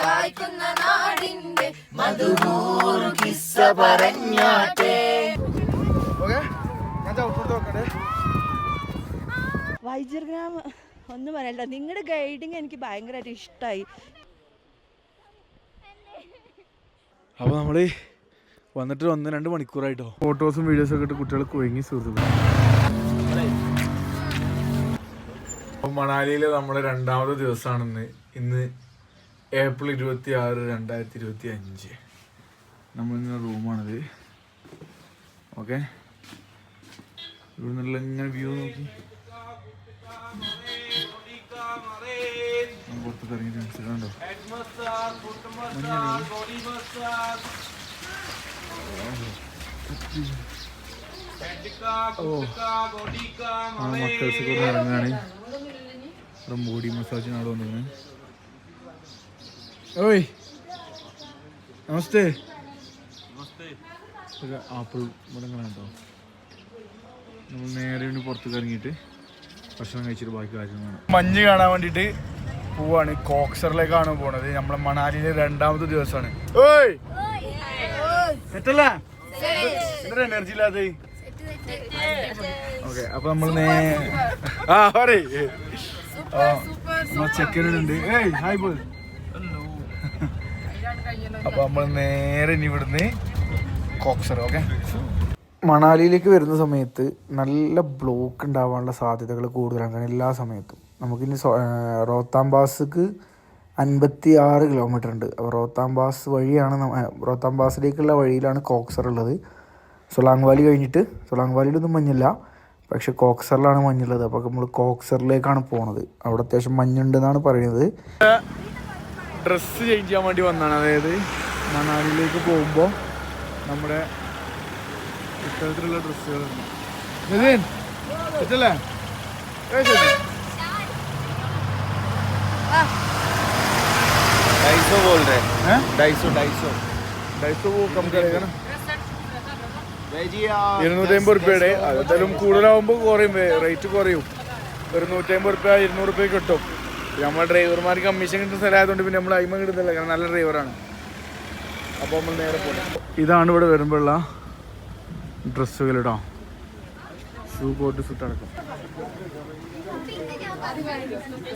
കായ്ക്കുന്ന നാടിന്റെ മധുനൂറു കിസ്സ പറഞ്ഞാട്ടെ. വൈജർ ഗ്രാം ഒന്നും പറയണ്ട. നിങ്ങളുടെ ഗൈഡിങ് എനിക്ക് ഭയങ്കരമായിട്ട് ഇഷ്ടമായി അപ്പോൾ നമ്മൾ വന്നിട്ട് ഒന്ന് രണ്ട് മണിക്കൂറായിട്ടോ. ഫോട്ടോസും വീഡിയോസും ഒക്കെ ഇട്ട് കുട്ടികൾ കുഴങ്ങി സുഹൃത്തുക്കൾ മണാലിയിലെ നമ്മുടെ രണ്ടാമത്തെ ദിവസമാണെന്ന് ഇന്ന് ഏപ്രിൽ ഇരുപത്തി ആറ് രണ്ടായിരത്തി ഇരുപത്തി അഞ്ച് നമ്മൾ ഇന്ന് റൂമാണിത് ഓക്കെ ഇവിടെ നിന്നുള്ള ഇങ്ങനെ വ്യൂ നോക്കി ആ മക്കൾസ് കൂടെ ഇവിടെ ബോഡി മസാജിനാണ് അവിടെ വന്നിരുന്നു. ഓയ് നമസ്തേ ഒരു ആപ്പിൾ കേട്ടോ നമ്മൾ നേരെ വേണ്ടി പുറത്തേക്ക് ഇറങ്ങിയിട്ട് ഭക്ഷണം കഴിച്ചിട്ട് ബാക്കി കാര്യങ്ങളാണ് മഞ്ഞ് കാണാൻ വേണ്ടിയിട്ട് പോവാണ്. കോക്സറിലേക്കാണ് പോണത്. നമ്മളെ മണാലിയിലെ രണ്ടാമത്തെ ദിവസമാണ്. ഓയ്! സെറ്റല്ല? എത്ര എനർജി ഇല്ലാതെ ഓക്കെ അപ്പൊ നമ്മൾ നേ ആ പറയ്. ചെക്കനുണ്ട് ഏയ് ഹായ് ബോൾ അപ്പൊ നമ്മൾ നേരെ ഇനി ഇവിടുന്ന് കോക്സർ ഓക്കെ? മണാലിയിലേക്ക് വരുന്ന സമയത്ത് നല്ല ബ്ലോക്ക് ഉണ്ടാവാനുള്ള സാധ്യതകൾ കൂടുതലാണ്. കാരണം എല്ലാ സമയത്തും. നമുക്കിനി റോത്താം പാസ്ക്ക് അൻപത്തി ആറ് കിലോമീറ്റർ ഉണ്ട്. അപ്പോൾ റോത്താം പാസ് വഴിയാണ് റോത്താം പാസിലേക്കുള്ള വഴിയിലാണ് കോക്സർ ഉള്ളത്. സൊലാങ് വാലി കഴിഞ്ഞിട്ട് സൊലാങ് വാലിയിലൊന്നും മഞ്ഞില്ല. പക്ഷേ കോക്സറിലാണ് മഞ്ഞുള്ളത്. അപ്പോൾ നമ്മൾ കോക്സറിലേക്കാണ് പോണത്. അവിടെ അത്യാവശ്യം മഞ്ഞുണ്ടെന്നാണ് പറയുന്നത്. ഡ്രസ്സ് ചേഞ്ച് ചെയ്യാൻ വേണ്ടി വന്നതാണ് അതായത് മണാലിയിലേക്ക് പോകുമ്പോൾ നമ്മുടെ ഇത്തരത്തിലുള്ള ഡ്രസ്സുകൾ നിതിൻ പറ്റല്ലേ ढाई सौ बोल रहे ढाई सौ ढाई सौ ഡൈസോ കം കരേഗാ भेजिए ഇരുന്നൂറ്റി അമ്പത് റുപ്യയുടെ അതെന്തായാലും കൂടുതലാവുമ്പോൾ കുറയും റേറ്റ് കുറയും ഒരു നൂറ്റമ്പത് റുപ്യ ഇരുന്നൂറ് റുപ്യ കിട്ടും നമ്മളെ ഡ്രൈവർമാർക്ക് കമ്മീഷൻ കിട്ടുന്ന സ്ഥലമായതുകൊണ്ട് പിന്നെ നമ്മൾ അയിമ കിട്ടുന്നില്ല. കാരണം നല്ല ഡ്രൈവറാണ് അപ്പോൾ നമ്മൾ നേരെ പോകും ഇതാണ് ഇവിടെ വരുമ്പോഴുള്ള ഡ്രസ്സുകൾ കേട്ടോ ഷൂ കോട്ട് സുട്ട് അടക്കം.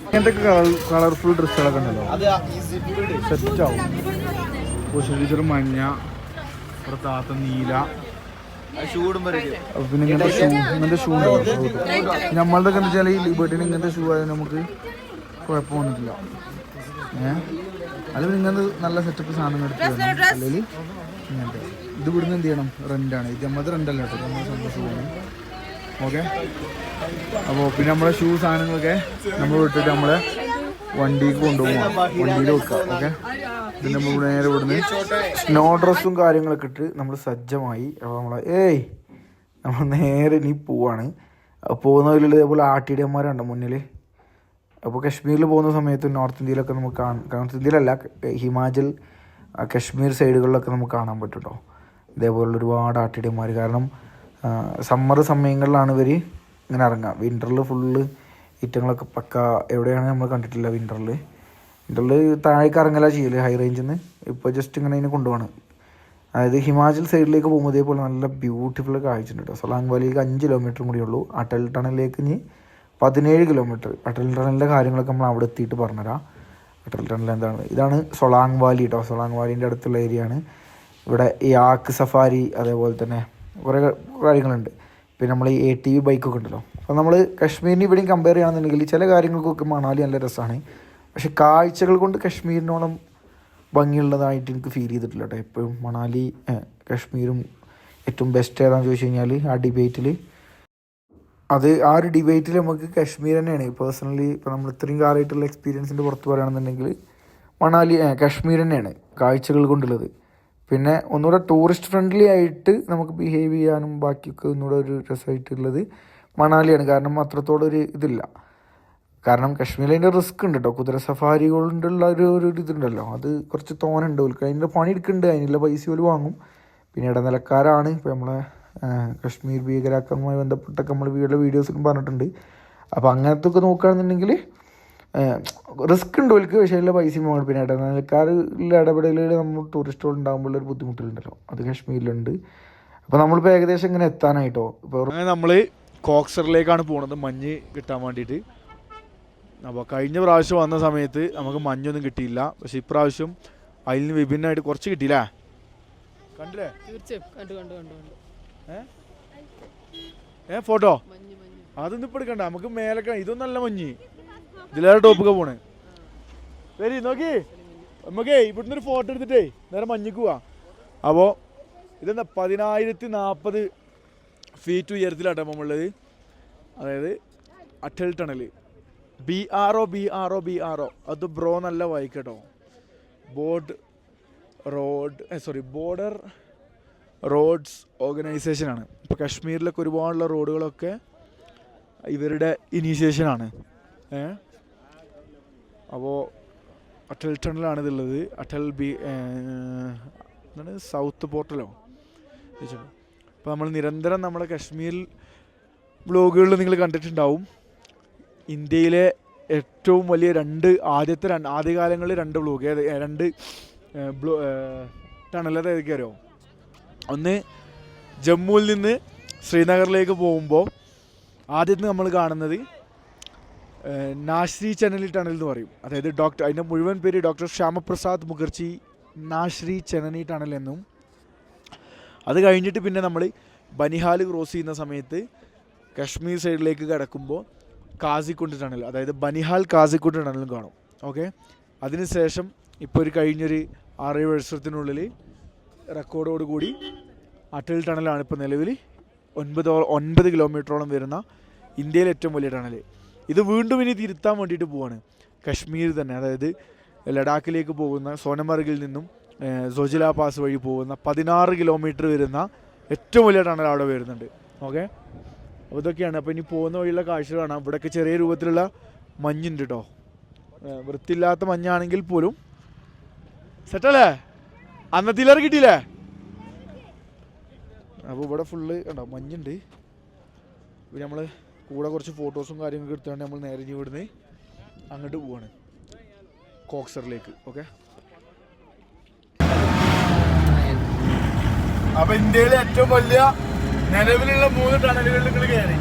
ഇങ്ങനത്തെ കളർഫുൾ ഡ്രസ്സുകളൊക്കെ ഉണ്ടല്ലോ. സെറ്റാവും പൊസിഷൻ ടീച്ചർ മഞ്ഞ ഇവിടെ താത്ത നീല. പിന്നെ ഇങ്ങനത്തെ ഷൂ ഇങ്ങനത്തെ ഷൂ നമ്മളുടെ എന്താ വെച്ചാൽ ഈ ലിബർട്ടിന് ഇങ്ങനത്തെ ഷൂ ആയത് നമുക്ക് കുഴപ്പം വന്നിട്ടില്ല ഏഹ് അത് ഇങ്ങനത്തെ നല്ല സെറ്റപ്പ് സാധനം എടുത്ത് അല്ലെങ്കിൽ ഇങ്ങനത്തെ. ഇത് ഇവിടുന്ന് എന്ത് ചെയ്യണം? റെന്റാണ് ഇത് നമ്മൾ റെന്റല്ല കേട്ടോ. നമ്മൾ സന്തോഷം പോകുന്നു ഓക്കെ അപ്പോൾ പിന്നെ നമ്മളെ ഷൂ സാധനങ്ങളൊക്കെ നമ്മൾ വിട്ടിട്ട് നമ്മളെ വണ്ടിക്ക് കൊണ്ടുപോകാം വണ്ടിയിൽ വെക്കാം. ഓക്കെ പിന്നെ നമ്മൾ നേരെ ഇവിടുന്ന് സ്നോ ഡ്രസ്സും കാര്യങ്ങളൊക്കെ ഇട്ട് നമ്മൾ സജ്ജമായി. അപ്പോൾ നമ്മളെ ഏയ്! നമ്മൾ നേരെ ഇനി പോവാണ്. പോകുന്ന വഴിയിൽ ഇതേപോലെ ആട്ടിടിയന്മാരുണ്ട് മുന്നിൽ അപ്പോൾ കശ്മീരിൽ പോകുന്ന സമയത്ത് നോർത്ത് ഇന്ത്യയിലൊക്കെ നമുക്ക് കാണാം. നോർത്ത് ഇന്ത്യയിലല്ല ഹിമാചൽ കശ്മീർ സൈഡുകളിലൊക്കെ നമുക്ക് കാണാൻ പറ്റും കേട്ടോ ഇതേപോലുള്ള ഒരുപാട് ആട്ടിടിയന്മാർ കാരണം സമ്മർ സമയങ്ങളിലാണ് ഇവർ ഇങ്ങനെ ഇറങ്ങുക വിന്ററിൽ ഫുള്ള് ഇറ്റങ്ങളൊക്കെ പക്ക. എവിടെയാണ് നമ്മൾ കണ്ടിട്ടില്ല വിന്ററിൽ വിന്ററിൽ താഴേക്ക് ഇറങ്ങല ചെയ്യൽ ഹൈ റേഞ്ചിൽ നിന്ന് ഇപ്പോൾ ജസ്റ്റ് ഇങ്ങനെ അതിനെ കൊണ്ടുപോകണം അതായത് ഹിമാചൽ സൈഡിലേക്ക് പോകുമ്പോൾ ഇതേപോലെ നല്ല ബ്യൂട്ടിഫുൾ കാഴ്ച ഉണ്ട് കേട്ടോ സൊലാങ് വാലിയിലേക്ക് അഞ്ച് കിലോമീറ്റർ കൂടിയുള്ളൂ അട്ടൽ ടണലിലേക്ക് ഇനി പതിനേഴ് കിലോമീറ്റർ അട്ടൽ ടണലിന്റെ കാര്യങ്ങളൊക്കെ നമ്മൾ അവിടെ എത്തിയിട്ട് പറഞ്ഞുതരാം. അട്ടൽ ടണൽ എന്താണ്? ഇതാണ് സൊളാങ് വാലി കേട്ടോ സൊളാങ് വാലിന്റെ അടുത്തുള്ള ഏരിയ ആണ്. ഇവിടെ യാക്ക് സഫാരി അതേപോലെ തന്നെ കുറേ കാര്യങ്ങളുണ്ട്. പിന്നെ നമ്മൾ ഈ എ ടി വി ബൈക്കൊക്കെ ഉണ്ടല്ലോ. അപ്പോൾ നമ്മൾ കശ്മീരിന് ഇവിടെയും കമ്പയർ ചെയ്യുകയാണെന്നുണ്ടെങ്കിൽ ചില കാര്യങ്ങൾക്കൊക്കെ മണാലി നല്ല രസമാണ്. പക്ഷെ കാഴ്ചകൾ കൊണ്ട് കശ്മീരിനോളം ഭംഗിയുള്ളതായിട്ട് എനിക്ക് ഫീൽ ചെയ്തിട്ടില്ല കേട്ടോ എപ്പോഴും മണാലി കാശ്മീരും ഏറ്റവും ബെസ്റ്റ് ഏതാണെന്ന് ചോദിച്ചു കഴിഞ്ഞാൽ ആ ഡിബേറ്റിൽ അത് ആ ഒരു ഡിബേറ്റിൽ നമുക്ക് കാശ്മീർ തന്നെയാണ്. പേഴ്സണലി ഇപ്പോൾ നമ്മൾ ഇത്രയും കാലമായിട്ടുള്ള എക്സ്പീരിയൻസിന്റെ പുറത്ത് പറയുകയാണെന്നുണ്ടെങ്കിൽ മണാലി കാശ്മീർ തന്നെയാണ് കാഴ്ചകൾ കൊണ്ടുള്ളത്. പിന്നെ ഒന്നുകൂടെ ടൂറിസ്റ്റ് ഫ്രണ്ട്ലി ആയിട്ട് നമുക്ക് ബിഹേവ് ചെയ്യാനും ബാക്കിയൊക്കെ ഒന്നുകൂടെ ഒരു രസമായിട്ടുള്ളത് മണാലിയാണ്. കാരണം അത്രത്തോളം ഒരു ഇതില്ല. കാരണം കാശ്മീരിൽ അതിന്റെ റിസ്ക് ഉണ്ട് കേട്ടോ കുതിര സഫാരി കൊണ്ടുള്ള ഒരു ഒരു ഇതുണ്ടല്ലോ. അത് കുറച്ച് തോനുണ്ട്. ഓൽക്ക് അതിന്റെ പണി എടുക്കുന്നുണ്ട്. അതിനുള്ള പൈസ പോലും വാങ്ങും. പിന്നെ ഇടനിലക്കാരാണ്. ഇപ്പോൾ നമ്മളെ കാശ്മീർ ഭീകരാക്രമണവുമായി ബന്ധപ്പെട്ടൊക്കെ നമ്മൾ വീഡിയോ വീഡിയോസിലും പറഞ്ഞിട്ടുണ്ട്. അപ്പോൾ അങ്ങനത്തെ ഒക്കെ നോക്കുകയാണെന്നുണ്ടെങ്കിൽ റിസ്ക് ഉണ്ട് ഓൽക്ക് പക്ഷേ എല്ലാ പൈസയും വേണം പിന്നെ ഇടനിലക്കാരിലെ ഇടപെടലുകൾ നമ്മൾ ടൂറിസ്റ്റുകൾ ഉണ്ടാകുമ്പോൾ ഒരു ബുദ്ധിമുട്ടുണ്ടല്ലോ അത് കാശ്മീരിലുണ്ട്. അപ്പോൾ നമ്മളിപ്പോൾ ഏകദേശം ഇങ്ങനെ എത്താനായിട്ടോ? ഇപ്പോൾ അങ്ങനെ നമ്മൾ കോക്സറിലേക്കാണ് പോകുന്നത് മഞ്ഞ് കിട്ടാൻ വേണ്ടിയിട്ട്. അപ്പോൾ കഴിഞ്ഞ പ്രാവശ്യം വന്ന സമയത്ത് നമുക്ക് മഞ്ഞൊന്നും കിട്ടിയില്ല. പക്ഷേ ഇപ്രാവശ്യം അതിൽ നിന്ന് വിഭിന്നമായിട്ട് കുറച്ച് കിട്ടിയില്ലേ? കണ്ടില്ലേ? തീർച്ചയായും. കണ്ടു കണ്ടു കണ്ടു കണ്ടു. ഏ? ഫോട്ടോ? അതൊന്നും ഇപ്പൊ എടുക്കണ്ട. നമുക്ക് മേലൊക്കെ ഇതൊന്നും നല്ല മഞ്ഞ്. ഇതിലേറെ ടോപ്പൊക്കെ പോണേ. വരി നോക്കി. നമുക്ക് ഇവിടുന്ന് ഒരു ഫോട്ടോ എടുത്തിട്ടേ നേരെ മഞ്ഞിക്ക് പോവാ. അപ്പോൾ ഇതെന്താ? പതിനായിരത്തി നാൽപ്പത് ഫീറ്റ് ഉയരത്തിലാട്ടോ നമ്മളുള്ളത്. അതായത് Atal tunnel B R O B R O B R O അത് ബ്രോ നല്ല വായിക്കട്ടോ board road sorry border roads ഓർഗനൈസേഷനാണ്. ഇപ്പോൾ കാശ്മീരിലൊക്കെ ഒരുപാടുള്ള റോഡുകളൊക്കെ ഇവരുടെ ഇനീഷ്യേഷനാണ്. ഏ? അപ്പോൾ അട്ടൽ ടണലാണ് ഇതുള്ളത്. അട്ടൽ ബി എന്താണ്? സൗത്ത് പോർട്ടലോ? അപ്പോൾ നമ്മൾ നിരന്തരം നമ്മുടെ കാശ്മീർ ബ്ലോഗുകളിൽ നിങ്ങൾ കണ്ടിട്ടുണ്ടാവും. ഇന്ത്യയിലെ ഏറ്റവും വലിയ രണ്ട് ആദ്യത്തെ രണ്ട് ആദ്യകാലങ്ങളിൽ രണ്ട് ബ്ലോഗ് രണ്ട് ടണൽ അതായത് ഏതൊക്കെ അറിയോ? ഒന്ന് ജമ്മുവിൽ നിന്ന് ശ്രീനഗറിലേക്ക് പോകുമ്പോൾ ആദ്യത്തെ നമ്മൾ കാണുന്നത് നാശ്രീ ചനൽ ടണൽ എന്ന് പറയും. അതായത് ഡോക്ടർ അതിന്റെ മുഴുവൻ പേര് ഡോക്ടർ ശ്യാമപ്രസാദ് മുഖർജി നാശ്രീ ചനനി ടണൽ എന്നും. അത് കഴിഞ്ഞിട്ട് പിന്നെ നമ്മൾ ബനിഹാൽ ക്രോസ് ചെയ്യുന്ന സമയത്ത് കശ്മീർ സൈഡിലേക്ക് കിടക്കുമ്പോൾ കാസിക്കുണ്ട് ടണൽ അതായത് ബനിഹാൽ കാസിക്കുണ്ട് ടണലും കാണും. ഓക്കെ അതിനുശേഷം ഇപ്പോൾ ഒരു കഴിഞ്ഞൊരു ആറേഴ് വർഷത്തിനുള്ളിൽ റെക്കോർഡോട് കൂടി അട്ടൽ ടണലാണ് ഇപ്പോൾ നിലവിൽ ഒൻപത് ഒൻപത് കിലോമീറ്ററോളം വരുന്ന ഇന്ത്യയിലെ ഏറ്റവും വലിയ ടണൽ ഇത് വീണ്ടും ഇനി തിരുത്താൻ വേണ്ടിയിട്ട് പോവാണ്. കശ്മീർ തന്നെ അതായത് ലഡാക്കിലേക്ക് പോകുന്ന സോനമർഗിൽ നിന്നും സോജില പാസ് വഴി പോകുന്ന പതിനാറ് കിലോമീറ്റർ വരുന്ന ഏറ്റവും വലിയ ടണൽ അവിടെ വരുന്നുണ്ട്. ഓക്കെ? അപ്പോൾ ഇതൊക്കെയാണ്. അപ്പോൾ ഇനി പോകുന്ന വഴിയുള്ള കാഴ്ച കാണാം ഇവിടെയൊക്കെ ചെറിയ രൂപത്തിലുള്ള മഞ്ഞുണ്ട് കേട്ടോ വൃത്തിയില്ലാത്ത മഞ്ഞാണെങ്കിൽ പോലും സെറ്റല്ലേ? അന്നത്തിലേറെ കിട്ടിയില്ലേ? അപ്പോൾ ഇവിടെ ഫുള്ള് കണ്ടോ മഞ്ഞുണ്ട്. പിന്നെ നമ്മൾ കൂടെ കുറച്ച് ഫോട്ടോസും കാര്യങ്ങളൊക്കെ എടുത്തുകൊണ്ട് നമ്മൾ നേരെ ഇവിടുന്ന് അങ്ങോട്ട് പോവാണ്. കോക്സറിലേക്ക് ഓക്കെ അപ്പൊ ഇന്ത്യയിലെ ഏറ്റവും വലിയ നിലവിലുള്ള മൂന്ന് ടണലുകളിൽ നിങ്ങൾ കയറി.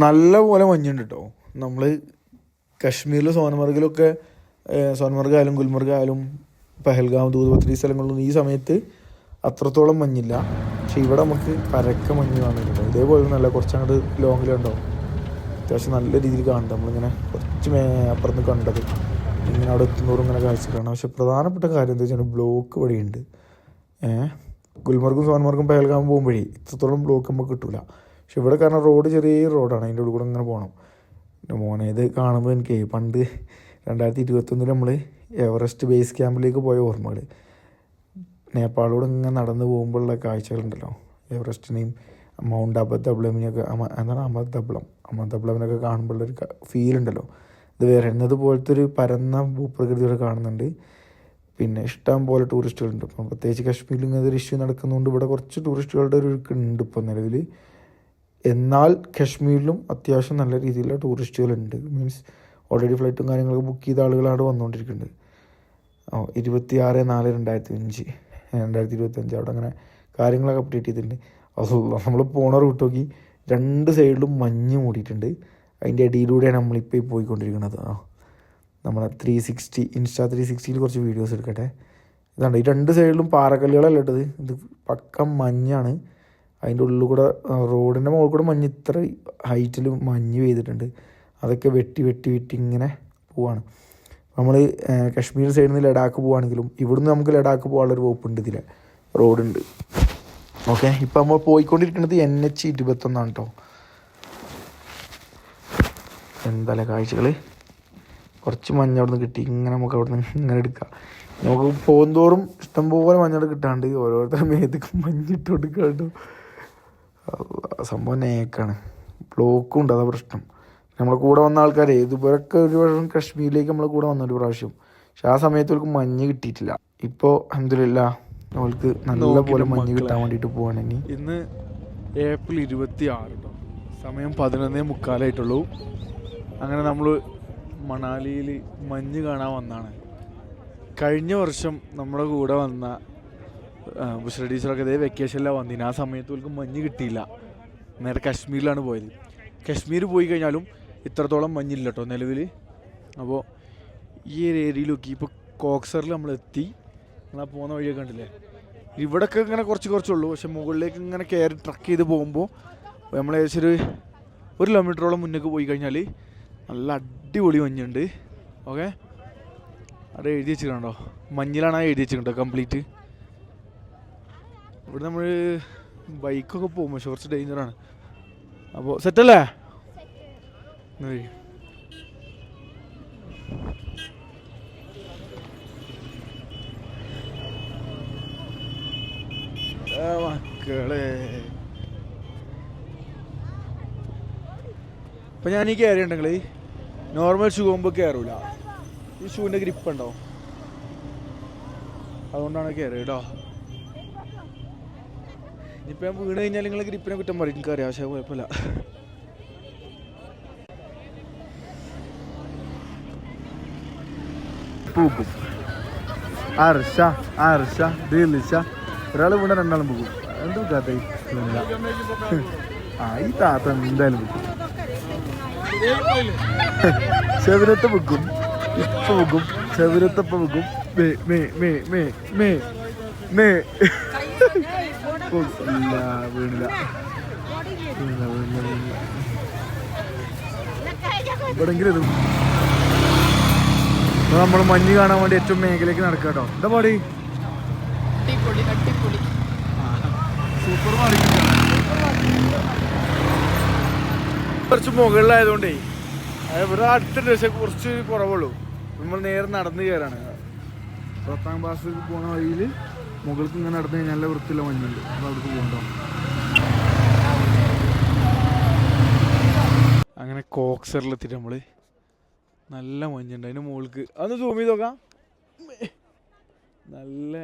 നല്ല പോലെ മഞ്ഞുണ്ട് കേട്ടോ നമ്മൾ കശ്മീരിലും സോനമർഗിലൊക്കെ ഏഹ്, സോനമർഗ് ആയാലും ഗുൽമർഗ് ആയാലും പെഹൽഗാം ദൂതപത്രി സ്ഥലങ്ങളിലൊന്നും ഈ സമയത്ത് അത്രത്തോളം മഞ്ഞില്ല. പക്ഷെ ഇവിടെ നമുക്ക് പരക്ക മഞ്ഞ് കാണുന്നുണ്ട്. ഇതേപോലെ നല്ല കുറച്ചങ്ങോട്ട് ലോങ്ങിലുണ്ടാവും അത്യാവശ്യം നല്ല രീതിയിൽ കാണുന്നത് നമ്മളിങ്ങനെ കുറച്ച് മേ അപ്പുറത്ത് കണ്ടത്. ഇങ്ങനെ അവിടെ എത്തുന്നവരും ഇങ്ങനെ കാഴ്ച കാണാം പക്ഷെ പ്രധാനപ്പെട്ട കാര്യം എന്താ വെച്ചാൽ ബ്ലോക്ക് വഴിയുണ്ട് ഏഹ് ഗുൽമർഗും സോൻമർഗും പെഹൽഗാം പോകുമ്പോഴേ ഇത്രത്തോളം ബ്ലോക്ക് നമുക്ക് കിട്ടൂല. പക്ഷെ ഇവിടെ കാരണം റോഡ് ചെറിയ റോഡാണ്. അതിന്റെ ഉള്ളിൽ കൂടെ ഇങ്ങനെ പോകണം. എന്റെ മോനെ ഇത് കാണുമ്പോൾ എനിക്ക് പണ്ട് രണ്ടായിരത്തി ഇരുപത്തൊന്നിൽ നമ്മൾ എവറസ്റ്റ് ബേസ് ക്യാമ്പിലേക്ക് പോയ ഓർമ്മകൾ. നേപ്പാളിലൂടെ ഇങ്ങനെ നടന്നു പോകുമ്പോഴുള്ള കാഴ്ചകളുണ്ടല്ലോ. എവറസ്റ്റിനെയും മൗണ്ട് അബദ്ധബ്ലമിനെയൊക്കെ അമ എന്താണ് അമദബ്ലം അമദബ്ലമിനൊക്കെ കാണുമ്പോഴുള്ളൊരു ഫീൽ ഉണ്ടല്ലോ. ഇത് വേറെ എന്നതുപോലത്തെ ഒരു പരന്ന ഭൂപ്രകൃതിയുടെ കാണുന്നുണ്ട്. പിന്നെ ഇഷ്ടം പോലെ ടൂറിസ്റ്റുകളുണ്ട് ഇപ്പം പ്രത്യേകിച്ച് കാശ്മീരിൽ ഇങ്ങനെ ഒരു ഇഷ്യൂ നടക്കുന്നതുകൊണ്ട് ഇവിടെ കുറച്ച് ടൂറിസ്റ്റുകളുടെ ഒരു ഉണ്ട് ഇപ്പം നിലവിൽ എന്നാൽ കശ്മീരിലും അത്യാവശ്യം നല്ല രീതിയിലുള്ള ടൂറിസ്റ്റുകളുണ്ട്. മീൻസ് ഓൾറെഡി ഫ്ലൈറ്റും കാര്യങ്ങളൊക്കെ ബുക്ക് ചെയ്ത ആളുകളാണ് വന്നുകൊണ്ടിരിക്കുന്നത്. ഓ ഇരുപത്തി ആറ് നാല് രണ്ടായിരത്തി അഞ്ച് രണ്ടായിരത്തി ഇരുപത്തഞ്ച് അവിടെ അങ്ങനെ കാര്യങ്ങളൊക്കെ അപ്ഡേറ്റ് ചെയ്തിട്ടുണ്ട്. അത് നമ്മൾ പോണ റൂട്ട് നോക്കി രണ്ട് സൈഡിലും മഞ്ഞ് മൂടിയിട്ടുണ്ട്. അതിന്റെ അടിയിലൂടെയാണ് നമ്മളിപ്പോൾ പോയിക്കൊണ്ടിരിക്കുന്നത്. ആ നമ്മുടെ ത്രീ സിക്സ്റ്റി ഇൻസ്റ്റാ ത്രീ സിക്സ്റ്റിയിൽ കുറച്ച് വീഡിയോസ് എടുക്കട്ടെ. ഇതാണ് ഈ രണ്ട് സൈഡിലും പാറക്കല്ലുകളല്ല ഇട്ടത് ഇത് പക്ക മഞ്ഞാണ്. അതിന്റെ ഉള്ളിൽ കൂടെ റോഡിന്റെ മുകളിൽ കൂടെ മഞ്ഞ് ഇത്ര ഹൈറ്റിൽ മഞ്ഞ് പെയ്തിട്ടുണ്ട്. അതൊക്കെ വെട്ടി വെട്ടി വെട്ടി ഇങ്ങനെ പോവാണ്. നമ്മൾ കാശ്മീർ സൈഡിൽ നിന്ന് ലഡാക്ക് പോവുകയാണെങ്കിലും ഇവിടുന്ന് നമുക്ക് ലഡാക്ക് പോകാനുള്ളൊരു വകുപ്പുണ്ട് ഇതിലെ. റോഡുണ്ട്. ഓക്കെ ഇപ്പം നമ്മൾ പോയിക്കൊണ്ടിരിക്കുന്നത് എൻ എച്ച് ഇരുപത്തൊന്നാണ് കേട്ടോ എന്തല്ല കാഴ്ചകൾ കുറച്ച് മഞ്ഞ അവിടെ നിന്ന് കിട്ടി. ഇങ്ങനെ നമുക്ക് അവിടെ നിന്ന് ഇങ്ങനെ എടുക്കാം. നമുക്ക് പോകുന്തോറും ഇഷ്ടംപോലെ മഞ്ഞൾ കിട്ടാണ്ട് ഓരോരുത്തരുടെ മേത്തേക്ക് മഞ്ഞിട്ട് കൊടുക്കാണ്ട് സംഭവം നേക്കാണ് ബ്ലോക്കും ഉണ്ട് അതാ പ്രശ്നം. നമ്മളെ കൂടെ വന്ന ആൾക്കാരെ ഇതുപോലൊക്കെ ഒരു പ്രാവശ്യം കശ്മീരിലേക്ക് നമ്മൾ കൂടെ വന്ന ഒരു പ്രാവശ്യം. പക്ഷെ ആ സമയത്ത് അവർക്ക് മഞ്ഞ് കിട്ടിയിട്ടില്ല. ഇപ്പോൾ അഹമ്മദില്ല അവൾക്ക് നല്ലപോലെ മഞ്ഞ് കിട്ടാൻ വേണ്ടിയിട്ട് പോവാണെങ്കിൽ ഇന്ന് ഏപ്രിൽ ഇരുപത്തി ആറ് സമയം പതിനൊന്നേ മുക്കാലായിട്ടുള്ളൂ. അങ്ങനെ നമ്മൾ മണാലിയിൽ മഞ്ഞ് കാണാൻ വന്നാണ്. കഴിഞ്ഞ വർഷം നമ്മുടെ കൂടെ വന്ന ബുഷ്ര ടീച്ചറൊക്കെ ഇതേ വെക്കേഷനിലാണ് വന്നിന്. ആ സമയത്ത് അവർക്ക് മഞ്ഞ് കിട്ടിയില്ല. നേരെ കാശ്മീരിലാണ് പോയത്. കാശ്മീർ പോയി കഴിഞ്ഞാലും ഇത്രത്തോളം മഞ്ഞില്ല കേട്ടോ നിലവിൽ അപ്പോൾ ഈ ഒരു ഏരിയയിലൊക്കെ ഇപ്പോൾ കോക്സറിൽ നമ്മൾ എത്തി നമ്മൾ പോകുന്ന വഴിയൊക്കെ ഉണ്ടല്ലേ ഇവിടൊക്കെ ഇങ്ങനെ കുറച്ച് കുറച്ചുള്ളൂ പക്ഷെ മുകളിലേക്ക് ഇങ്ങനെ കയറി ട്രക്ക് ചെയ്ത് പോകുമ്പോൾ നമ്മൾ ഏകദേശം ഒരു ഒരു കിലോമീറ്ററോളം മുന്നേക്ക് പോയി കഴിഞ്ഞാൽ നല്ല അടിപൊളി മഞ്ഞുണ്ട്. ഓക്കെ? അവിടെ എഴുതി വെച്ചിട്ടുണ്ടോ മഞ്ഞിലാണ് എഴുതി വെച്ചിട്ടുണ്ടോ കംപ്ലീറ്റ് ഇവിടെ നമ്മൾ ബൈക്കൊക്കെ പോകുമ്പോൾ ഷോർട്സ് ഡേഞ്ചറാണ് അപ്പോൾ സെറ്റല്ലേ മക്കളെ. ഇപ്പൊ ഞാൻ ഈ കയറി ഉണ്ടെങ്കിൽ നോർമൽ ഷൂ ആകുമ്പോൾ കയറൂല ഈ ഷൂവിന്റെ ഗ്രിപ്പ് ഉണ്ടോ? അതുകൊണ്ടാണ് കയറി കേട്ടോ ഇനിയിപ്പോൾ ഞാൻ വീണ് കഴിഞ്ഞാൽ നിങ്ങൾ ഗ്രിപ്പിനെ കുറ്റം പറയും. എനിക്കറിയാം. പക്ഷേ കുഴപ്പമില്ല. പൂക്കും അർഷ അർഷ ദിലിഷ ഒരാൾ വീണ രണ്ടാളും പോകും. എന്തും കാത്ത ആ ഈ താത്ത എന്തായാലും പോകും. ചെവിരത്തെ വെക്കും. ഇപ്പൊ വെക്കും. ചെവിരത്തപ്പ വെക്കും. മേ മേ മേ മേ മേ മേ. ഇല്ല വീണില്ല വീണില്ല വീണില്ല വീണില്ല ഇവിടെങ്കിലും ഇത് നമ്മൾ മഞ്ഞ് കാണാൻ വേണ്ടി ഏറ്റവും മേഖലയ്ക്ക് നടക്കുക കേട്ടോ. എന്താ പാടി? സൂപ്പർ മാർക്കറ്റ് കുറച്ച് മുകളിലായതുകൊണ്ടേ ഇവിടെ അടുത്തുണ്ട് പക്ഷെ കുറച്ച് കുറവുള്ളൂ. നമ്മൾ നേരെ നടന്ന് കയറാണ്. പത്താം ക്ലാസ് പോണ വഴിയിൽ മുകൾക്ക് ഇങ്ങനെ നടന്നു കഴിഞ്ഞാൽ നല്ല വൃത്തിയുള്ള മഞ്ഞുണ്ട്. അപ്പോൾ അവിടേക്ക് പോകണ്ടോ അങ്ങനെ കോക്സറിലെത്തിയിട്ട് നമ്മൾ നല്ല മഞ്ഞുണ്ട്. അതിന് മുകൾക്ക് അതൊന്ന് സൂം ചെയ്ത് നോക്കാം. നല്ല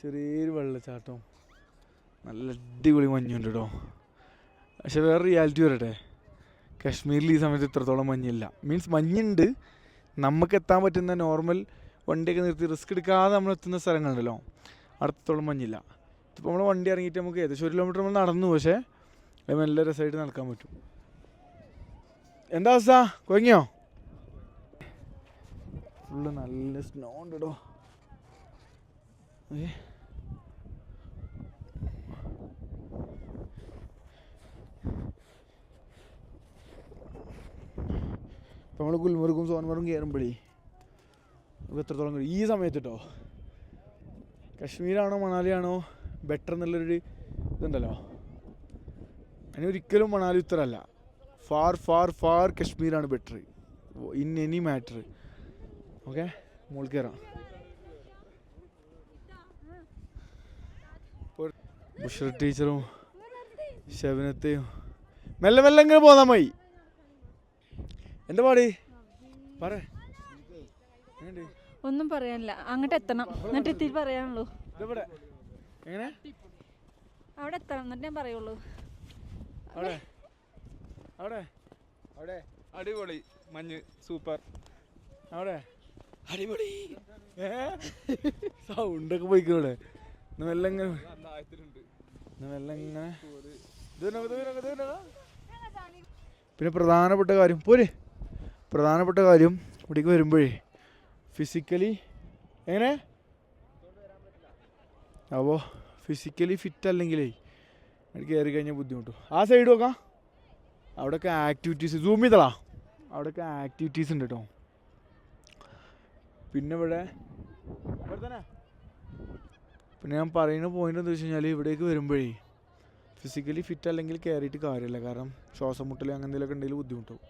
ചെറിയൊരു വെള്ളച്ചാട്ടവും. നല്ല അടിപൊളി മഞ്ഞുണ്ട് കേട്ടോ. പക്ഷെ വേറെ റിയാലിറ്റി വരട്ടെ. കാശ്മീരിൽ ഈ സമയത്ത് ഇത്രത്തോളം മഞ്ഞില്ല. മീൻസ് മഞ്ഞുണ്ട്. നമുക്ക് എത്താൻ പറ്റുന്ന നോർമൽ വണ്ടിയൊക്കെ നിർത്തി റിസ്ക് എടുക്കാതെ നമ്മൾ എത്തുന്ന സ്ഥലങ്ങളുണ്ടല്ലോ. അടുത്തോളം മഞ്ഞില്ല. ഇപ്പോൾ നമ്മൾ വണ്ടി ഇറങ്ങിയിട്ട് നമുക്ക് ഏകദേശം ഒരു കിലോമീറ്റർ നമ്മൾ നടന്നു പക്ഷേ നല്ല രസമായിട്ട് നടക്കാൻ പറ്റും. എന്താ അവസ്ഥ? കുഴങ്ങിയോ? ഫുള്ള് നല്ല സ്നോ ഉണ്ട് കേട്ടോ ഏ നമ്മൾ ഗുൽമർഗും സോൻമർഗും കയറുമ്പോഴേ എത്രത്തോളം കഴിയും? ഈ സമയത്ത് കേട്ടോ കശ്മീരാണോ മണാലിയാണോ ബെറ്റർ എന്നുള്ളൊരു ഇതുണ്ടല്ലോ. അതിന് ഒരിക്കലും മണാലി ഉത്തരല്ല. Far far far കശ്മീരാണ് better in any matter okay മുകളിൽ കയറാം ബുഷർ ടീച്ചറും ശബനത്തെയും മെല്ലെ മെല്ലെ ഇങ്ങനെ പോന്നാ മതി. എന്താ പാടി? പറ? ഒന്നും പറയാനില്ല. അങ്ങോട്ട് എത്തണം. എന്നിട്ട് എത്തി പറയാനുള്ളൂ. എങ്ങനെ? അവിടെ എത്തണം. എന്നിട്ട് ഞാൻ പറയുള്ളൂ. അവിടെ? അവിടെ? അവിടെ? അടിപൊളി. മഞ്ഞ്. സൂപ്പർ. അവിടെ? അടിപൊളി. സൗണ്ടൊക്കെ പോയിക്കൂടെ മെല്ലെ ഇങ്ങനെ മെല്ലെ ഇങ്ങനെ. പിന്നെ പ്രധാനപ്പെട്ട കാര്യം പോരെ. പ്രധാനപ്പെട്ട കാര്യം ഇവിടേക്ക് വരുമ്പോഴേ ഫിസിക്കലി എങ്ങനെ? അപ്പോൾ ഫിസിക്കലി ഫിറ്റ് അല്ലെങ്കിലേ എനിക്ക് കയറി കഴിഞ്ഞാൽ ബുദ്ധിമുട്ടും. ആ സൈഡ് നോക്കാം. അവിടെയൊക്കെ ആക്ടിവിറ്റീസ് സൂം ചെയ്തളാ അവിടെയൊക്കെ ആക്ടിവിറ്റീസ് ഉണ്ട് കേട്ടോ പിന്നെ ഇവിടെ പിന്നെ ഞാൻ പറയുന്ന പോയിന്റ് എന്താ വെച്ച് കഴിഞ്ഞാൽ ഇവിടേക്ക് വരുമ്പോഴേ ഫിസിക്കലി ഫിറ്റ് അല്ലെങ്കിൽ കയറിയിട്ട് കാര്യമില്ല കാരണം ശ്വാസം മുട്ടൽ അങ്ങനെ എന്തെങ്കിലുമൊക്കെ ഉണ്ടെങ്കിൽ ബുദ്ധിമുട്ടാവും.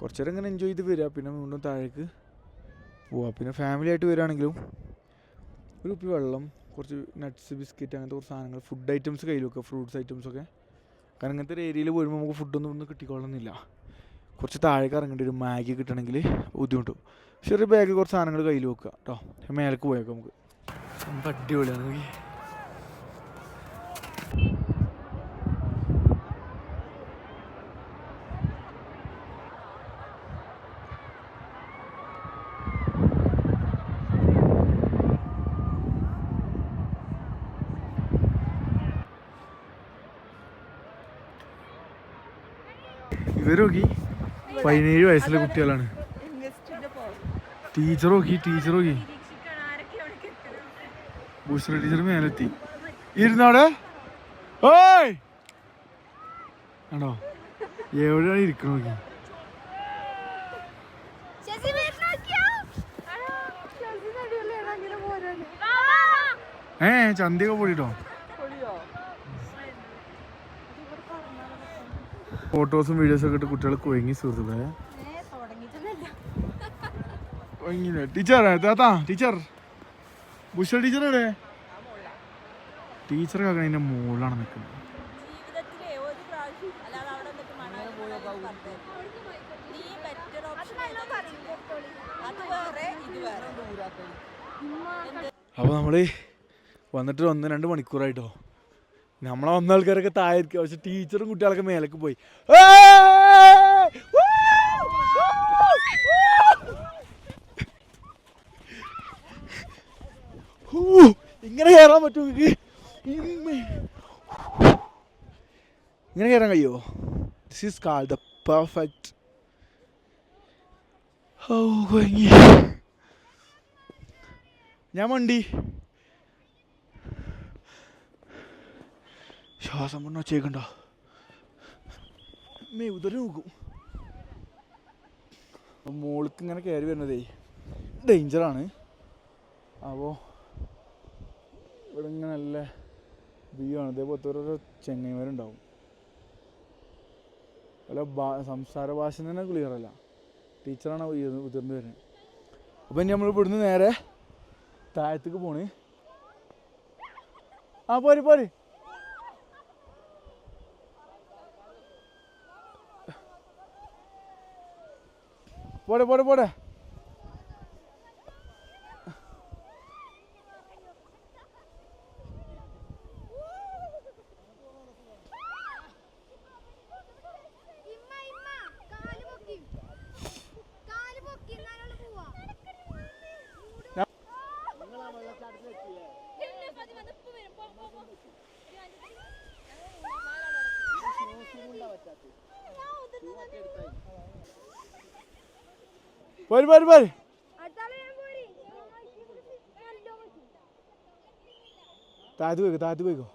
കുറച്ചേരം ഇങ്ങനെ എൻജോയ് ചെയ്ത് വരിക പിന്നെ വീണ്ടും താഴേക്ക് പോവാം. പിന്നെ ഫാമിലി ആയിട്ട് വരികയാണെങ്കിലും ഒരു കുപ്പി വെള്ളം കുറച്ച് നട്ട്സ് ബിസ്ക്കറ്റ് അങ്ങനത്തെ കുറച്ച് സാധനങ്ങൾ ഫുഡ് ഐറ്റംസ് കയ്യിൽ വെക്കുക ഫ്രൂട്ട്സ് ഐറ്റംസ് ഒക്കെ. കാരണം ഇങ്ങനത്തെ ഒരു ഏരിയയിൽ പോരുമ്പോൾ നമുക്ക് ഫുഡൊന്നും ഒന്നും കിട്ടിക്കൊള്ളുന്നില്ല കുറച്ച് താഴേക്ക് ഇറങ്ങേണ്ടി വരും. മാഗി കിട്ടണമെങ്കിൽ ബുദ്ധിമുട്ടും. ചെറിയ ബാഗ് കുറച്ച് സാധനങ്ങൾ കയ്യിൽ വെക്കുക കേട്ടോ മേലേക്ക് പോയേക്കാം നമുക്ക്. അടിപൊളിയാണ്. നോക്കി ഇവർ നോക്കി പതിനേഴ് വയസ്സിലെ കുട്ടികളാണ്. ടീച്ചർ നോക്കി ടീച്ചർ നോക്കി. ബൂസ്റ്റർ ടീച്ചർ മേലെത്തി. ഇരുന്നാടെ. ഓയ് ആണോ? എവിടെയാണ് ഇരിക്കണ നോക്കി. ഏ ചന്തിയൊക്കെ പൊടിട്ടോ ഫോട്ടോസും വീഡിയോസും ഒക്കെ ഇട്ട് കുട്ടികൾ കുഴങ്ങി സുഹൃത്തുക്കളെ. കുഴങ്ങില്ല ടീച്ചർ താത്താ ടീച്ചർ. ബുഷ ടീച്ചർ എവിടെ? ടീച്ചർ കാക്കണ അതിന്റെ മുകളിലാണ് നിൽക്കുന്നത്. അപ്പോൾ നമ്മൾ വന്നിട്ട് ഒന്ന് രണ്ട് മണിക്കൂറായിട്ടോ. നമ്മളെ വന്ന ആൾക്കാരൊക്കെ താഴെ പക്ഷെ ടീച്ചറും കുട്ടികളൊക്കെ മേലേക്ക് പോയി! ഇങ്ങനെ കയറാൻ പറ്റുമോ ഇങ്ങനെ കയറാൻ കഴിയോ this is call the perfect ഞാൻ വണ്ടി. ശ്വാസം ഒന്നും ചെയ്യണ്ട? മേ ഉദരം നോക്കും മോൾക്ക് ഇങ്ങനെ കയറി വരുന്നതേ ഡേഞ്ചറാണ് അപ്പോൾ ഇവിടെ ഇങ്ങനെ നല്ല വ്യൂ ആണ്. ഇതേപോലത്തെ ഓരോരോ ചെങ്ങൈമാരുണ്ടാവും അല്ല ഭാ സംസാര ഭാഷ തന്നെ ക്ലിയർ അല്ല. ടീച്ചറാണ് ഉതിർന്നു വരുന്നത് അപ്പം ഇനി നമ്മൾ ഇവിടുന്ന് നേരെ താഴത്തേക്ക് പോണേ. ആ പോര് പോര്. പോടെ പോടെ പോടെ പോര് പോര് പോര് നല്ലോ പോയിക്കോ താഴത്ത് പോയിക്കോ.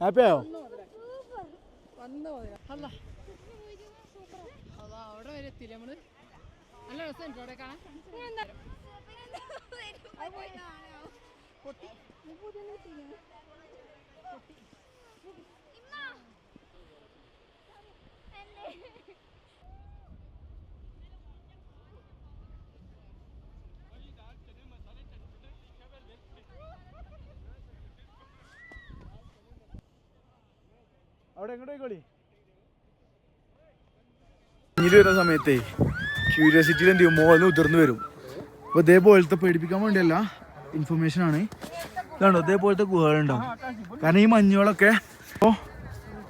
ഹാപ്പിയായോ? അതാ അവിടെ വരെ എത്തിയില്ലേ നമ്മൾ നല്ല രസമുണ്ട് അവിടെ കാണാൻ അവിടെ എങ്ങോട്ട് പോയിക്കോളി ഇനി വരുന്ന സമയത്തെ ക്യൂരിയോസിറ്റിയിൽ എന്ത് ചെയ്യും? മോളിൽ ഉതിർന്നു വരും. അപ്പോൾ ഇതേപോലത്തെ പേടിപ്പിക്കാൻ വേണ്ടിയല്ല ഇൻഫർമേഷൻ ആണ്. ഇതാണോ? ഇതേപോലത്തെ ഗുഹകളുണ്ടാവും. കാരണം ഈ മഞ്ഞുകളൊക്കെ അപ്പോൾ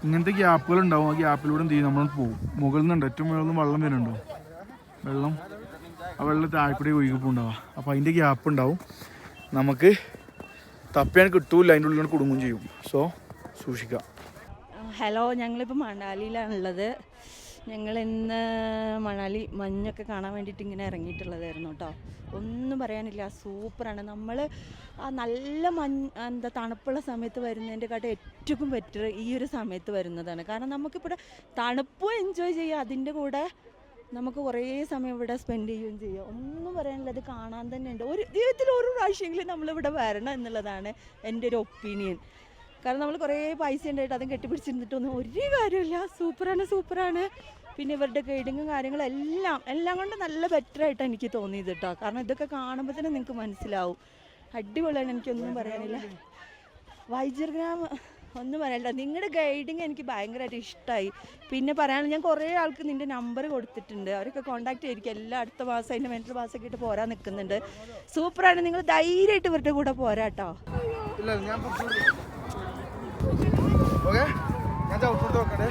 ഇങ്ങനത്തെ ഗ്യാപ്പുകൾ ഉണ്ടാവും. ആ ഗ്യാപ്പിലൂടെ എന്ത് ചെയ്യും? നമ്മൾ പോകും മുകളിൽ നിന്നുണ്ട്. ഏറ്റവും മുകളിൽ നിന്ന് വെള്ളം വരുന്നുണ്ടോ? വെള്ളം ആ വെള്ളം താഴെക്കൂടെ ഒഴുകിപ്പോണ്ടാവുക അപ്പോൾ അതിന്റെ ഗ്യാപ്പ് ഉണ്ടാവും. നമുക്ക് തപ്പിയാൻ കിട്ടൂല അതിന്റെ ഉള്ളിൽ കുടുങ്ങും ചെയ്യും. സോ സൂക്ഷിക്കാം. ഹലോ ഞങ്ങളിപ്പോൾ മണാലിയിലാണുള്ളത്. ഞങ്ങൾ ഇന്ന് മണാലി മഞ്ഞൊക്കെ കാണാൻ വേണ്ടിയിട്ട് ഇങ്ങനെ ഇറങ്ങിയിട്ടുള്ളതായിരുന്നു കേട്ടോ ഒന്നും പറയാനില്ല സൂപ്പറാണ്. നമ്മൾ ആ നല്ല മഞ്ഞ് എന്താ തണുപ്പുള്ള സമയത്ത് വരുന്നതിന്റെ കാട്ടും ഏറ്റവും ബെറ്റർ ഈ ഒരു സമയത്ത് വരുന്നതാണ്. കാരണം നമുക്കിവിടെ തണുപ്പും എൻജോയ് ചെയ്യാം അതിന്റെ കൂടെ നമുക്ക് കുറേ സമയം ഇവിടെ സ്പെൻഡ് ചെയ്യുകയും ചെയ്യാം. ഒന്നും പറയാനില്ല അത് കാണാൻ തന്നെ ഉണ്ട്. ഒരു ജീവിതത്തിൽ ഒരു പ്രാവശ്യമെങ്കിലും നമ്മളിവിടെ വരണം എന്നുള്ളതാണ് എന്റെ ഒരു ഒപ്പീനിയൻ കാരണം നമ്മൾ കുറേ പൈസ ഉണ്ടായിട്ട് അതും കെട്ടിപ്പിടിച്ചിരുന്നിട്ടൊന്നും ഒരു കാര്യമില്ല. സൂപ്പറാണ് സൂപ്പറാണ്. പിന്നെ ഇവരുടെ ഗൈഡിങ്ങും കാര്യങ്ങളും എല്ലാം എല്ലാം കൊണ്ട് നല്ല ബെറ്റർ ആയിട്ടാണ് എനിക്ക് തോന്നിയത് കേട്ടോ കാരണം ഇതൊക്കെ കാണുമ്പോൾ തന്നെ നിങ്ങൾക്ക് മനസ്സിലാവും. അടിപൊളിയാണ് എനിക്കൊന്നും പറയാനില്ല. വൈജർ ഗ്രാം ഒന്നും പറയാനില്ല. നിങ്ങളുടെ ഗൈഡിങ് എനിക്ക് ഭയങ്കരമായിട്ട് ഇഷ്ടമായി പിന്നെ പറയാനുള്ള ഞാൻ കുറേ ആൾക്ക് നിന്റെ നമ്പർ കൊടുത്തിട്ടുണ്ട്. അവരൊക്കെ കോണ്ടാക്ട് ചെയ്തിരിക്കും എല്ലാ അടുത്ത മാസം അതിന്റെ മെന്റൽ ഒക്കെ ആയിട്ട് പോരാൻ നിൽക്കുന്നുണ്ട് സൂപ്പറാണ്. നിങ്ങൾ ധൈര്യമായിട്ട് ഇവരുടെ കൂടെ പോരാട്ടോ. ഓക്കെ ഞാൻ ചവിട്ടോട്ട് നോക്കട്ടെ.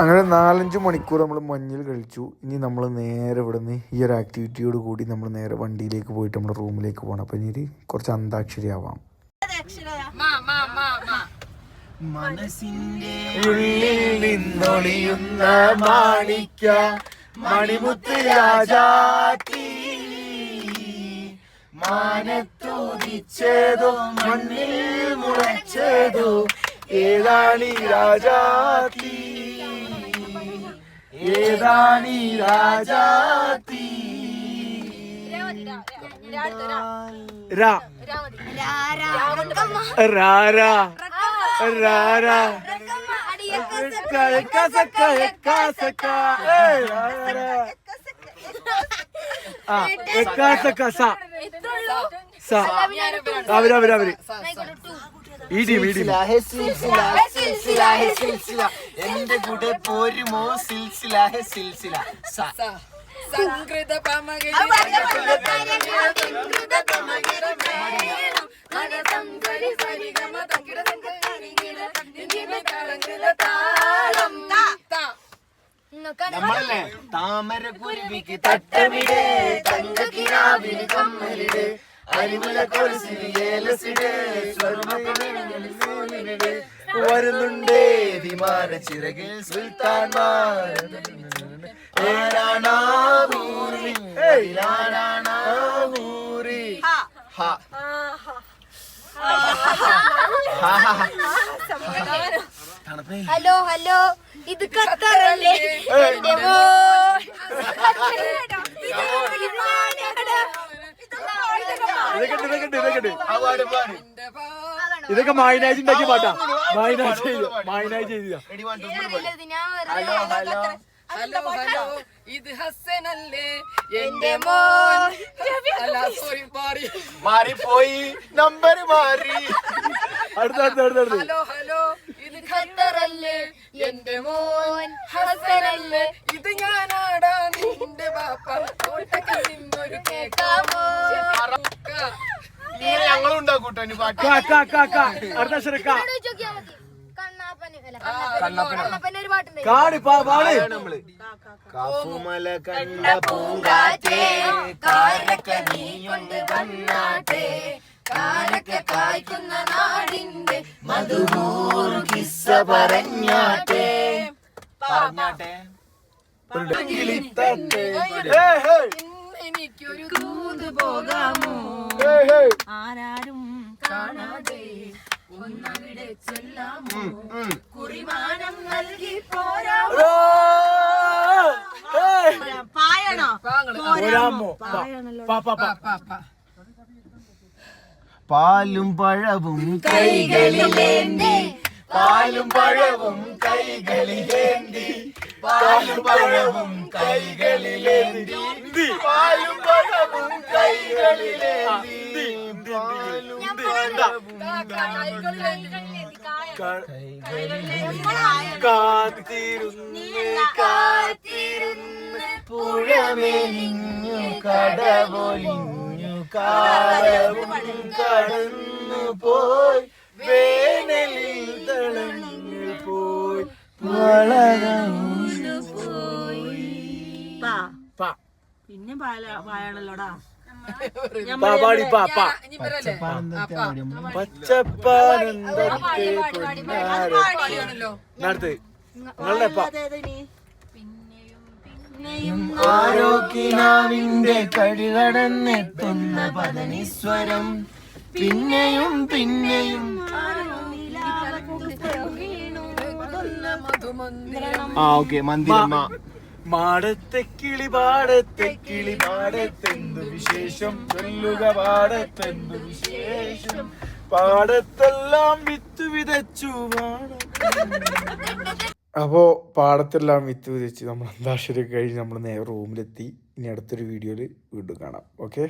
അങ്ങനെ നാലഞ്ച് മണിക്കൂർ നമ്മൾ മഞ്ഞിൽ കഴിച്ചു ഇനി നമ്മൾ നേരെ ഇവിടെ നിന്ന് ഈ ഒരു ആക്ടിവിറ്റിയോട് കൂടി നമ്മൾ നേരെ വണ്ടിയിലേക്ക് പോയിട്ട് നമ്മുടെ റൂമിലേക്ക് പോകണം അപ്പം ഇനി കുറച്ച് അന്താക്ഷരി ആവാം മനസ്സിന്റെ ഉള്ളിൽ നിന്നൊളിയുന്ന മാണിക്ക മണിമുത്ത് രാജാത്തി മാനത്തുദിച്ചതോ മണ്ണിൽ മുളച്ചതോ ഏതാണി രാജാത്തി ഏതാണി രാജാത്തി രാ. രാരാ. ആ എക്കാസക്ക സ സ. അവർ അവർ അവർ. ഈ ടീം ഈ ടീം. എന്റെ കൂടെ പോരുമോ? സിൽസില സിൽസില. നമ്മളല്ലേ താമര കുരുവിക്ക് തട്ടമിടേ തങ്കക്കിനാവിന് കമ്മലിട് അരിമല കൊലുസിന് ഏലസിട് സ്വർണ വരുന്നുണ്ടേ വിമാന ചിറകിൽ സുൽത്താൻമാർ. ഹാ. ഹാ. തണുപ്പേ ഹലോ ഹലോ. ഇത് ഖത്തറല്ലേ? എന്റെ മോൻ ഇതൊക്കെ മായനാജ് ഇതൊക്കെ ഉണ്ട്, ഇതൊക്കെ ഉണ്ട്. അവാർഡ് പാട് ഇതൊക്കെ മായിനാജ് ഉണ്ടാക്കിയ പാട്ടാ. മായനാജ് ചെയ്തു മായിനാജ് ചെയ്ത. ഹലോ ഹലോ ഹലോ ഹലോ ഇത് ഹസനല്ലേ എന്റെ മോൻ. അല്ല സോറി മാറി. മാറിപ്പോയി. നമ്പർ മാറി. അടുത്ത അടുത്ത അടുത്ത ഹലോ ഹലോ. ഇത് ഖത്തറല്ലേ എന്റെ മോൻ ഹസനല്ലേ? ഇത് ഞാനാടാ നിന്റെ ബാപ്പ. കോട്ടക്കൽ നിന്നൊരു കേക്കാമോ? ഞങ്ങളും ഉണ്ടാക്കൂട്ടോ ഇനി പാട്ട് കാ, കാ, കാ, കാ. അടുത്ത അക്ഷരം കാ. ചോദിച്ചാ മതി. കണ്ണാപ്പന് അല്ല കണ്ണാപ്പന്. കണ്ണാപ്പന്റെ ഒരു പാട്ടുണ്ട്. കാടി പാ പാട്. നമ്മൾ. കാഫുമല കണ്ട പൂങ്കാറ്റേ കാരക്ക കൊണ്ട് വന്നാട്ടെ കാരക്ക കായ്ക്കുന്ന നാടിന്റെ മധുമൂറു കിസ്സ പറഞ്ഞാട്ടെ. പറഞ്ഞാട്ടെ. ഹേയ്, എനിക്കൊരു കൂത് പോകാമോ. ആരാരും കാണാതെ ഒന്നവിടെ ചൊല്ലാമോ? കുറിമാനം നൽകി പോരാമോ. പായണോ? പോരാമോ? പാ, പാ, പാ, പാ. പാലും പഴവും കൈകളിലേന്തി. പാലും പഴവും കൈകളിലേന്തി. പാലും പഴവും കൈകളിലേന്തി. പാലും പഴവും കൈകളിലേന്തി. പാലും പഴവും കാത്തിരുന്ന് കാത്തിരുന്ന് പുഴമെലിഞ്ഞു കടവൊലിഞ്ഞു കാലവും കടന്നു പോയി വേനലിൽ തളഞ്ഞു പോയി വളകു പാ പാ. പിന്നെ പായ പായാണല്ലോടാ പച്ചപ്പാനന്ദത്തെ നിങ്ങളുടെ പാ ആരോ കിനാവിന്റെ കഴികടന്നെത്തുന്ന പതനീശ്വരം പിന്നെയും പിന്നെയും ആ ഓക്കെ മന്ദിരമ്മ മാടത്തെ കിളി പാടത്തെ കിളി പാടത്തെന്തു വിശേഷം? ചൊല്ലുക പാടത്തെന്തു വിശേഷം? പാടത്തെല്ലാം വിത്തു വിതച്ചു അപ്പോ പാടത്തെല്ലാം വിത്ത് വിതച്ച് നമ്മൾ അന്താക്ഷരി കഴിഞ്ഞ് നമ്മൾ നേരെ റൂമിലെത്തി. ഇനി അടുത്തൊരു വീഡിയോയിൽ വീണ്ടും കാണാം. ഓക്കെ